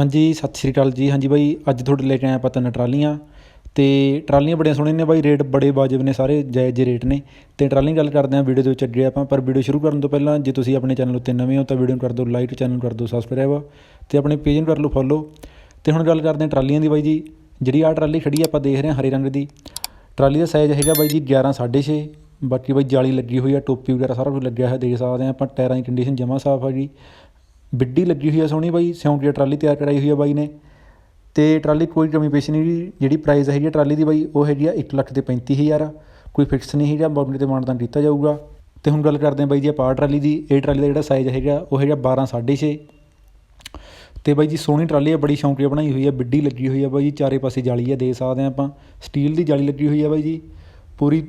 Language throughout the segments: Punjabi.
ਹਾਂਜੀ, ਸਤਿ ਸ਼੍ਰੀ ਅਕਾਲ ਜੀ। ਹਾਂਜੀ ਬਾਈ, ਅੱਜ ਤੁਹਾਡੇ ਲੈ ਕੇ ਆਇਆ ਆਪਾਂ ਤਿੰਨ ਟਰਾਲੀਆਂ ਤੇ ਟਰਾਲੀਆਂ ਬੜੀਆਂ ਸੋਹਣੀਆਂ ਨੇ ਬਾਈ, ਰੇਟ ਬੜੇ ਵਾਜਬ ਨੇ ਸਾਰੇ, ਜਾਇਜ਼ ਜਿਹੇ ਰੇਟ ਨੇ ਤੇ ਟਰਾਲੀਆਂ ਗੱਲ ਕਰਦੇ ਹਾਂ ਵੀਡੀਓ ਦੇ ਵਿੱਚ ਅੱਗੇ ਆਪਾਂ, ਪਰ ਵੀਡੀਓ ਸ਼ੁਰੂ ਕਰਨ ਤੋਂ ਪਹਿਲਾਂ ਜੇ ਤੁਸੀਂ ਆਪਣੇ ਚੈਨਲ ਉੱਤੇ ਨਵੇਂ ਹੋ ਤਾਂ ਵੀਡੀਓ ਨੂੰ ਕਰ ਦਿਓ ਲਾਈਕ, ਚੈਨਲ ਨੂੰ ਕਰ ਦਿਓ ਸਬਸਕ੍ਰਾਈਬ ਤੇ ਆਪਣੇ ਪੇਜ ਨੂੰ ਕਰ ਲਓ ਫੋਲੋ ਤੇ ਹੁਣ ਗੱਲ ਕਰਦੇ ਹਾਂ ਟਰਾਲੀਆਂ ਦੀ ਬਾਈ ਜੀ, ਜਿਹੜੀ ਆਹ ਟਰਾਲੀ ਖੜੀ ਆਪਾਂ ਦੇਖ ਰਹੇ ਹਾਂ ਹਰੇ ਰੰਗ ਦੀ। ਟਰਾਲੀ ਦਾ ਸਾਈਜ਼ ਹੈਗਾ ਬਾਈ ਜੀ 11 6.5 ਬਾਕੀ ਬਾਈ ਜਾਲੀ ਲੱਗੀ ਹੋਈ ਆ, ਟੋਪੀ ਵਗੈਰਾ ਸਾਰਾ ਕੁਝ ਲੱਗਿਆ ਹੋਇਆ ਦੇਖ ਸਕਦੇ ਹਾਂ ਆਪਾਂ, ਟਾਇਰਾਂ ਦੀ ਕੰਡੀਸ਼ਨ ਜਮਾ ਸਾਫ਼ ਆ ਜੀ। ਬਿੱਡੀ ਲੱਗੀ ਹੋਈ ਆ ਸੋਹਣੀ ਬਾਈ ਸਿਉਂਕੀ ਟਰਾਲੀ ਤਿਆਰ ਕਰਾਈ ਹੋਈ ਆ ਬਾਈ ਨੇ। ਤੇ ਟਰਾਲੀ ਕੋਈ ਕਮੀ ਪੇਸ਼ ਨਹੀਂ ਜਿਹੜੀ ਪ੍ਰਾਈਸ ਹੈਗੀ ਆ ਟਰਾਲੀ ਦੀ ਬਾਈ, ਉਹ ਹੈਗੀ ਆ 1 ਲੱਖ ਤੇ 35000 ਕੋਈ ਫਿਕਸ ਨਹੀਂ ਹੈਗਾ ਮੌਕੇ ਤੇ ਮਾਨਤਾਨ ਕੀਤਾ ਜਾਊਗਾ। ਤੇ ਹੁਣ ਗੱਲ ਕਰਦੇ ਹਾਂ ਬਾਈ ਜੀ ਆਪਾਂ ਟਰਾਲੀ ਦੀ, ਇਹ ਟਰਾਲੀ ਦਾ ਜਿਹੜਾ ਸਾਈਜ਼ ਹੈਗਾ, ਉਹ ਹੈਗਾ 12 6.5 ਤੇ ਬਾਈ ਜੀ ਸੋਹਣੀ ਟਰਾਲੀ ਆ, ਬੜੀ ਸ਼ੌਂਕੀਆ ਬਣਾਈ ਹੋਈ ਆ, ਬਿੱਡੀ ਲੱਗੀ ਹੋਈ ਆ ਬਾਈ ਜੀ, ਚਾਰੇ ਪਾਸੇ ਜਾਲੀ ਆ ਦੇ ਸਕਦੇ ਆ ਆਪਾਂ। ਸਟੀਲ ਦੀ ਜਾਲੀ ਲੱਗੀ ਹੋਈ ਆ ਬਾਈ ਜੀ। ਪੂਰੀ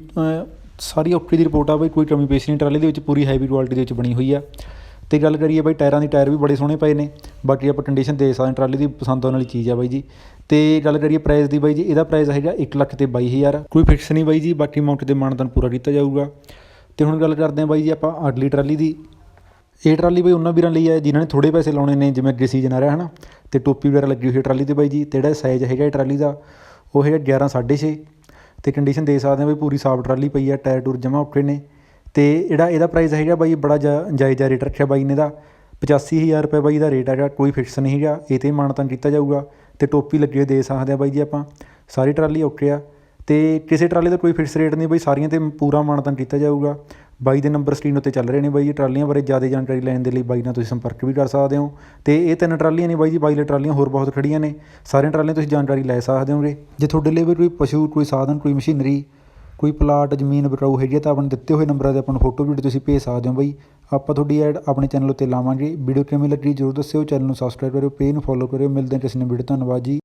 ਸਾਰੀ ਓਕੇ ਦੀ ਰਿਪੋਰਟ ਆ ਬਾਈ, ਕੋਈ ਕਮੀ ਪੇਸ਼ ਨਹੀਂ, ਟਰਾਲੀ ਦੇ ਵਿੱਚ ਪੂਰੀ ਹੈਵੀ ਕੁਆਲਿਟੀ ਦੇ ਵਿੱਚ ਬਣੀ ਹੋਈ ਆ। ਤੇ ਗੱਲ ਕਰੀਏ ਬਾਈ ਟਾਇਰਾਂ ਦੀ, ਟਾਇਰ ਵੀ ਬੜੇ ਸੋਹਣੇ ਪਏ ਨੇ, ਬਾਕੀ ਆਪਾਂ ਕੰਡੀਸ਼ਨ ਦੇ ਸਕਦੇ ਹਾਂ, ਟਰਾਲੀ ਦੀ ਪਸੰਦ ਆਉਣ ਵਾਲੀ ਚੀਜ਼ ਆ ਬਾਈ ਜੀ। ਤੇ ਗੱਲ ਕਰੀਏ ਪ੍ਰਾਈਸ ਦੀ ਬਾਈ ਜੀ, ਇਹਦਾ ਪ੍ਰਾਈਸ ਹੈਗਾ 1 ਲੱਖ ਤੇ 22000 ਕੋਈ ਫਿਕਸ ਨਹੀਂ ਬਾਈ ਜੀ, ਬਾਕੀ ਅਮਾਉਂਟ ਤੇ ਮਾਨਤਾਨ ਪੂਰਾ ਕੀਤਾ ਜਾਊਗਾ। ਤੇ ਹੁਣ ਗੱਲ ਕਰਦੇ ਹਾਂ ਬਾਈ ਜੀ ਆਪਾਂ ਅਗਲੀ ਟਰਾਲੀ ਦੀ। ਇਹ ਟਰਾਲੀ ਬਈ ਉਹਨਾਂ ਵੀਰਾਂ ਲਈ ਹੈ ਜਿਨ੍ਹਾਂ ਨੇ ਥੋੜੇ ਪੈਸੇ ਲਾਉਣੇ ਨੇ, ਜਿਵੇਂ ਅੱਗੇ ਸੀਜ਼ਨ ਆ ਰਿਹਾ, ਹਨਾ? ਤੇ ਟੋਪੀ ਵਗੈਰਾ ਲੱਗੀ ਹੋਈ ਹੈ ਟਰਾਲੀ ਤੇ ਬਾਈ ਜੀ, ਤੇ ਜਿਹੜਾ ਸਾਈਜ਼ ਹੈਗਾ ਇਹ ਟਰਾਲੀ ਦਾ, ਉਹ ਹੈਗਾ 11 6.5 ਤੇ ਕੰਡੀਸ਼ਨ ਦੇ ਸਕਦੇ ਹਾਂ ਬਈ ਪੂਰੀ ਸਾਫ਼ ਟਰਾਲੀ ਪਈ ਆ, ਟਾਇਰ ਟੂਰ ਜਮਾ ਓਕੇ ਨੇ। ਅਤੇ ਜਿਹੜਾ ਇਹਦਾ ਪ੍ਰਾਈਜ਼ ਹੈਗਾ ਬਾਈ ਬੜਾ ਜਾ- ਜਾਇਜ਼ਾ ਰੇਟ ਰੱਖਿਆ ਬਾਈ ਨੇ ਦਾ 85000 ਰੁਪਏ ਬਾਈ ਇਹਦਾ ਰੇਟ ਹੈਗਾ, ਕੋਈ ਫਿਕਸ ਨਹੀਂ ਹੈਗਾ। ਇਹ ਤੇ ਮਾਨਤਾਨ ਕੀਤਾ ਜਾਊਗਾ। ਅਤੇ ਟੋਪੀ ਲੱਗੀ ਹੋਈ ਦੇ ਸਕਦੇ ਹਾਂ ਬਾਈ ਜੀ ਆਪਾਂ। ਸਾਰੀ ਟਰਾਲੀ ਓਕੇ ਆ। ਤੇ ਕਿਸੇ ਟਰਾਲੀ ਦਾ ਕੋਈ ਫਿਕਸ ਰੇਟ ਨਹੀਂ ਬਾਈ, ਸਾਰੀਆਂ ਤੇ ਪੂਰਾ ਮਾਨਤਾਨ ਕੀਤਾ ਜਾਊਗਾ। ਬਾਈ ਦੇ ਨੰਬਰ ਸਕਰੀਨ ਉੱਤੇ ਚੱਲ ਰਹੇ ਨੇ ਬਾਈ ਜੀ ਟਰਾਲੀਆਂ ਬਾਰੇ ਜ਼ਿਆਦਾ ਜਾਣਕਾਰੀ ਲੈਣ ਦੇ ਲਈ ਬਾਈ ਨਾਲ ਤੁਸੀਂ ਸੰਪਰਕ ਵੀ ਕਰ ਸਕਦੇ ਹੋ। ਤੇ ਇਹ ਤਿੰਨ ਟਰਾਲੀਆਂ ਨੇ ਬਾਈ ਜੀ, ਬਾਈ ਲਈ ਟਰਾਲੀਆਂ ਹੋਰ ਬਹੁਤ ਖੜੀਆਂ ਨੇ। ਸਾਰੀਆਂ ਟਰਾਲੀਆਂ ਤੁਸੀਂ ਜਾਣਕਾਰੀ ਲੈ ਸਕਦੇ ਹੋਗੇ। ਜੇ ਤੁਹਾਡੇ ਲਈ ਵੀ ਕੋਈ ਪਸ਼ੂ, ਕੋਈ ਸਾਧਨ, ਕੋਈ ਮਸ਼ੀਨਰੀ ਕੋਈ ਪਲਾਟ, ਜ਼ਮੀਨ ਬਟਾਊ ਹੈਗੀ ਹੈ ਤਾਂ ਆਪਣੇ ਦਿੱਤੇ ਹੋਏ ਨੰਬਰਾਂ 'ਤੇ ਆਪਾਂ ਨੂੰ ਫੋਟੋ ਵੀਡੀਓ ਤੁਸੀਂ ਭੇਜ ਸਕਦੇ ਹੋ ਬਾਈ। ਆਪਾਂ ਤੁਹਾਡੀ ਐਡ ਆਪਣੇ ਚੈਨਲ ਉੱਤੇ ਲਾਵਾਂਗੇ। ਵੀਡੀਓ ਕਿਵੇਂ ਲੱਗੀ ਜਰੂਰ ਦੱਸਿਓ ਚੈਨਲ ਨੂੰ ਸਬਸਕ੍ਰਾਈਬ ਕਰਿਓ ਪੇਜ ਨੂੰ ਫੋਲੋ ਕਰਿਓ। ਮਿਲਦੇ ਹਾਂ ਕਿਸੇ ਨਵੇਂ ਵੀਡੀਓ ਧੰਨਵਾਦ ਜੀ।